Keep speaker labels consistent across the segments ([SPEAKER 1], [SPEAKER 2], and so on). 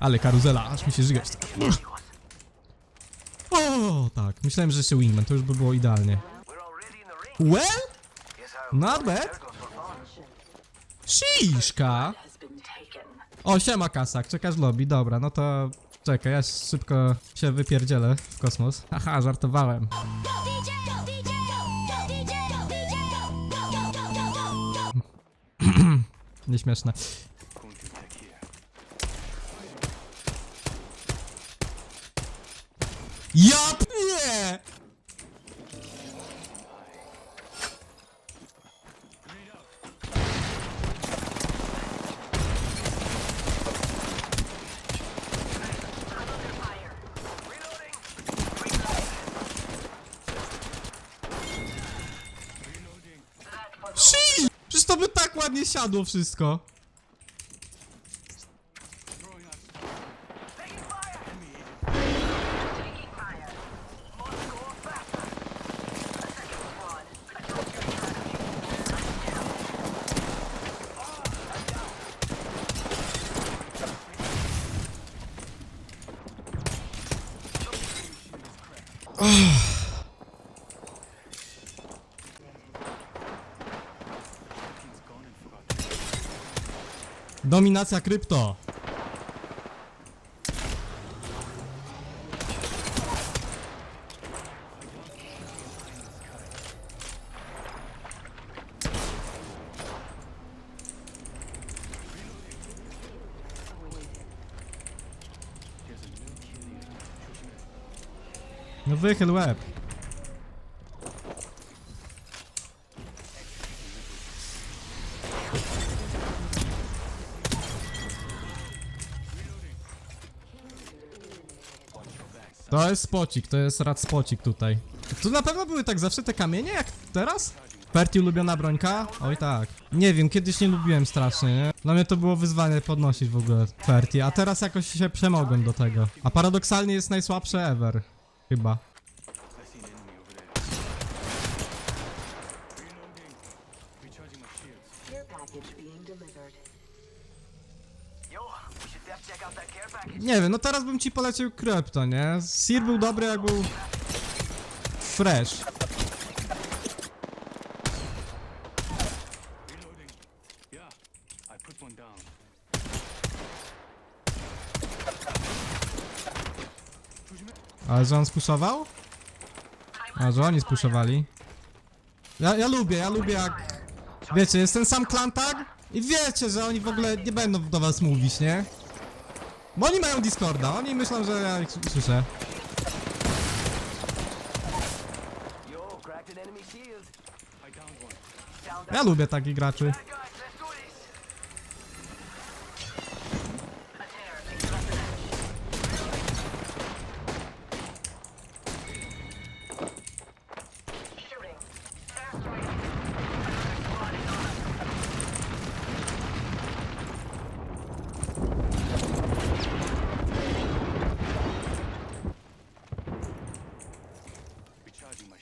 [SPEAKER 1] Ale karuzela, aż mi się żygać. O, tak. Myślałem, że jeszcze wingman, to już by było idealnie. Well? Not bad. Shiszka. O, siema Kasak, czekasz lobby, dobra, no to czekaj, ja szybko się wypierdzielę w kosmos. Haha, żartowałem. Nieśmieszne. Ja nie! Shi! Przecież to by tak ładnie siadło wszystko. Dominacja krypto. No wychyl łeb. To jest spocik, to jest rad spocik tutaj. Tu na pewno były tak zawsze te kamienie jak teraz? Ferti ulubiona brońka? Oj tak. Nie wiem, kiedyś nie lubiłem strasznie, nie? Dla mnie to było wyzwanie podnosić w ogóle Ferti, a teraz jakoś się przemogłem do tego. A paradoksalnie jest najsłabsze ever. Chyba. Nie wiem, no teraz bym ci polecił krypto, nie? Sir był dobry jak był... Fresh. Ale że on spuszował? A, że oni spuszowali? Ja, ja lubię, ja lubię jak... Wiecie, jest ten sam klan tag i wiecie, że oni w ogóle nie będą do was mówić, nie? Bo oni mają Discorda, oni myślą, że ja ich słyszę. Ja lubię takich graczy.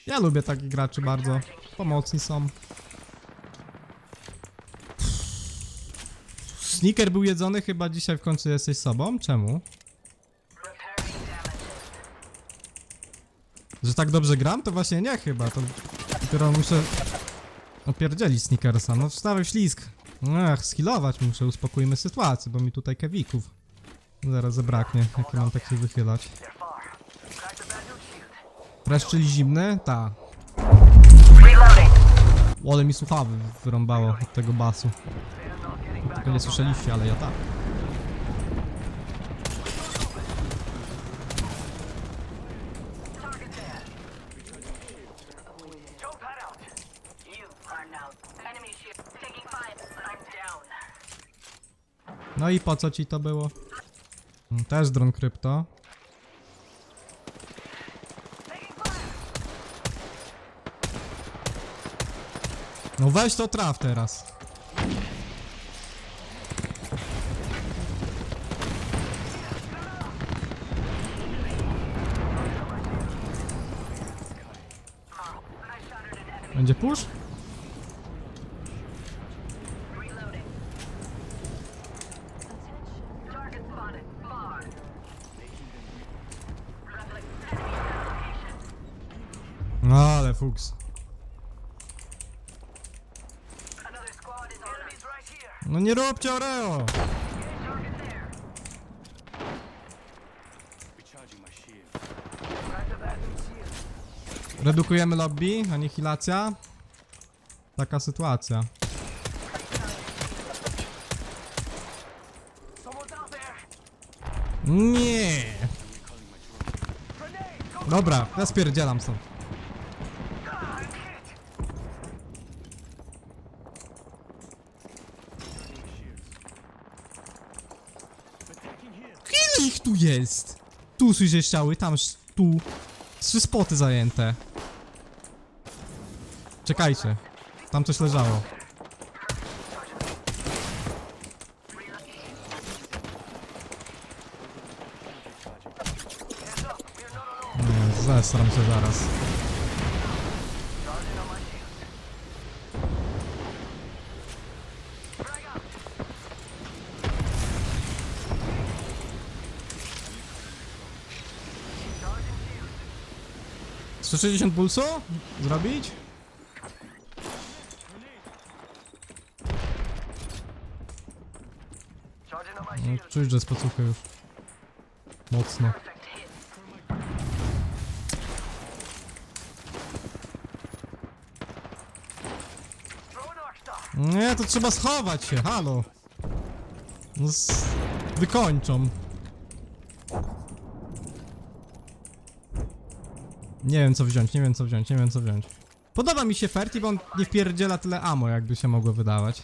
[SPEAKER 1] Ja lubię takich graczy bardzo. Pomocni są. Sneaker był jedzony, chyba dzisiaj w końcu jesteś sobą? Czemu? Że tak dobrze gram? To właśnie nie chyba, to dopiero muszę opierdzielić Snickersa. No wstawaj ślisk. Ach, skillować muszę, uspokójmy sytuację, bo mi tutaj kewików zaraz zabraknie, jak ja mam tak się wychylać. Fresh czyli zimny? Ta.
[SPEAKER 2] Reloading.
[SPEAKER 1] Ale mi słuchawy wyrąbało od tego basu. Tego nie słyszeliście, ale ja tak. No i po co ci to było? Mm, Też dron krypto. No weź to traf teraz. Będzie push?
[SPEAKER 3] No ale fuks.
[SPEAKER 1] No nie róbcie Oreo! Redukujemy lobby, anihilacja. Taka sytuacja. Nie! Dobra, ja spierdzielam stąd. Ich tu jest? Tu słyszę ściały, tam, tu. Trzy spoty zajęte. Czekajcie. Tam coś leżało. Nie, się zaraz. 160 pulsu? Zrobić? No, czuć, że spocuchy już. Mocno. Nie, to trzeba schować się, halo. No s- wykończą. Nie wiem co wziąć, nie wiem co wziąć, nie wiem co wziąć. Podoba mi się Ferti, bo on nie wpierdziela tyle ammo, jakby się mogło wydawać.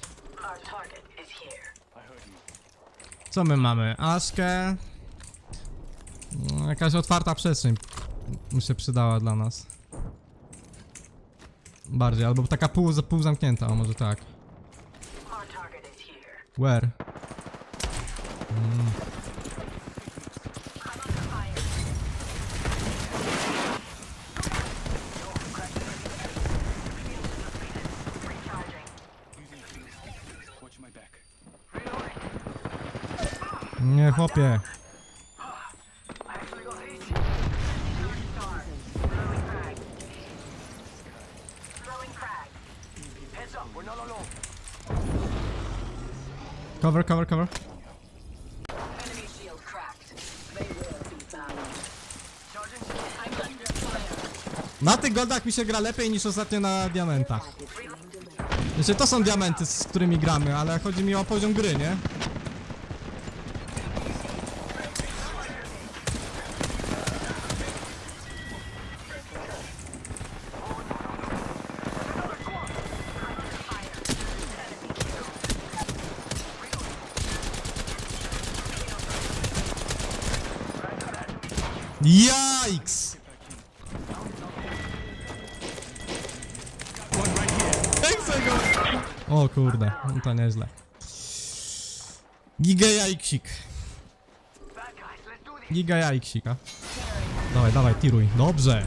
[SPEAKER 1] Co my mamy? Aszkę. No, jakaś otwarta przestrzeń by się przydała dla nas. Bardziej, albo taka pół, pół zamknięta, o może tak. Where?
[SPEAKER 2] I'm
[SPEAKER 3] Charging shield.
[SPEAKER 2] I'm under fire.
[SPEAKER 1] Na tych goldach mi się gra lepiej niż ostatnio na diamentach. Znaczy to są diamenty, z którymi gramy, ale chodzi mi o poziom gry, nie? Yikes! O kurde, no to nieźle. Giga jajksik. Giga jajksika. Dawaj, dawaj, tiruj. Dobrze.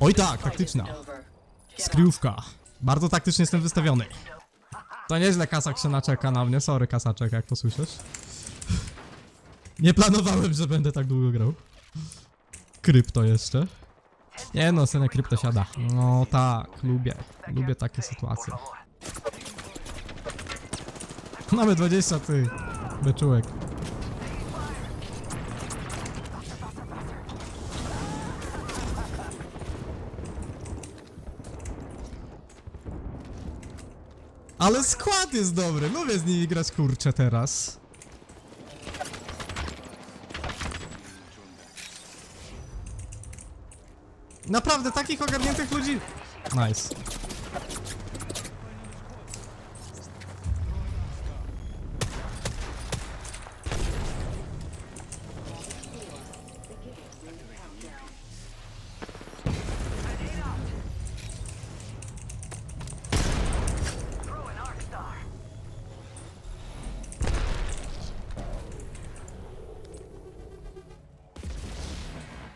[SPEAKER 1] Oj tak, taktyczna. Skryjówka. Bardzo taktycznie jestem wystawiony. To nieźle kasak się naczeka na mnie. Sorry kasaczek, jak to. Nie planowałem, że będę tak długo grał. Krypto jeszcze. Nie no, scena krypto siada. No tak, lubię. Lubię takie sytuacje. Mamy 20 ty. Beczułek. Ale skład jest dobry, lubię z nimi grać kurczę teraz. Naprawdę, takich ogarniętych ludzi... Nice.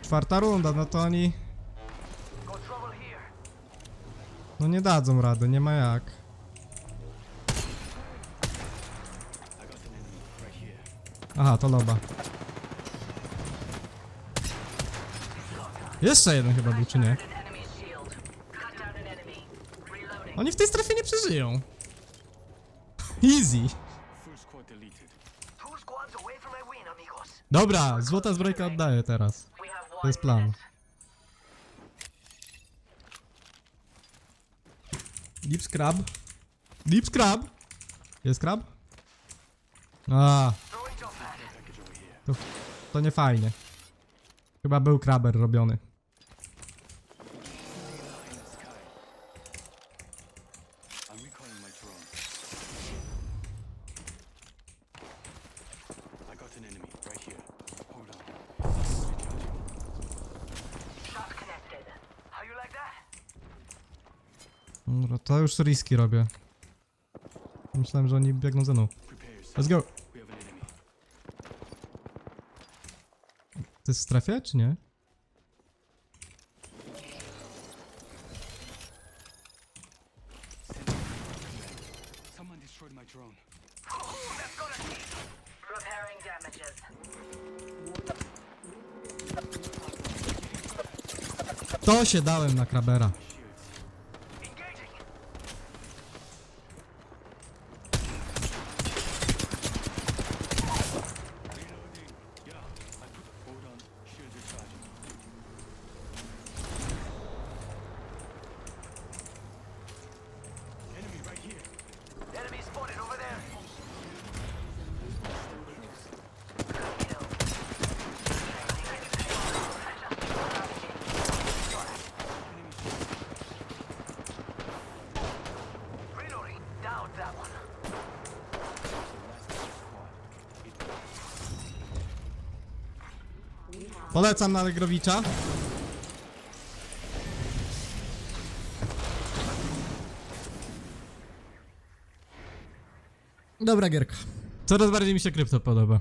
[SPEAKER 1] Czwarta runda, no to oni... No nie dadzą rady, nie ma jak. Aha, to loba. Jeszcze jeden chyba był, czy nie? Oni w tej strefie nie przeżyją. Easy. Dobra, złota zbrojka oddaję teraz. To jest plan. Deep scrub. Deep scrub. Jest crab? A, to, to nie fajnie. Chyba był kraber robiony. Dobra, to już riski robię. Myślałem, że oni biegną ze mną. Let's go. To jest w strefie, czy nie? To się dałem na krabera. Polecam na Allegrowicza. Dobra gierka. Coraz bardziej mi się krypto podoba.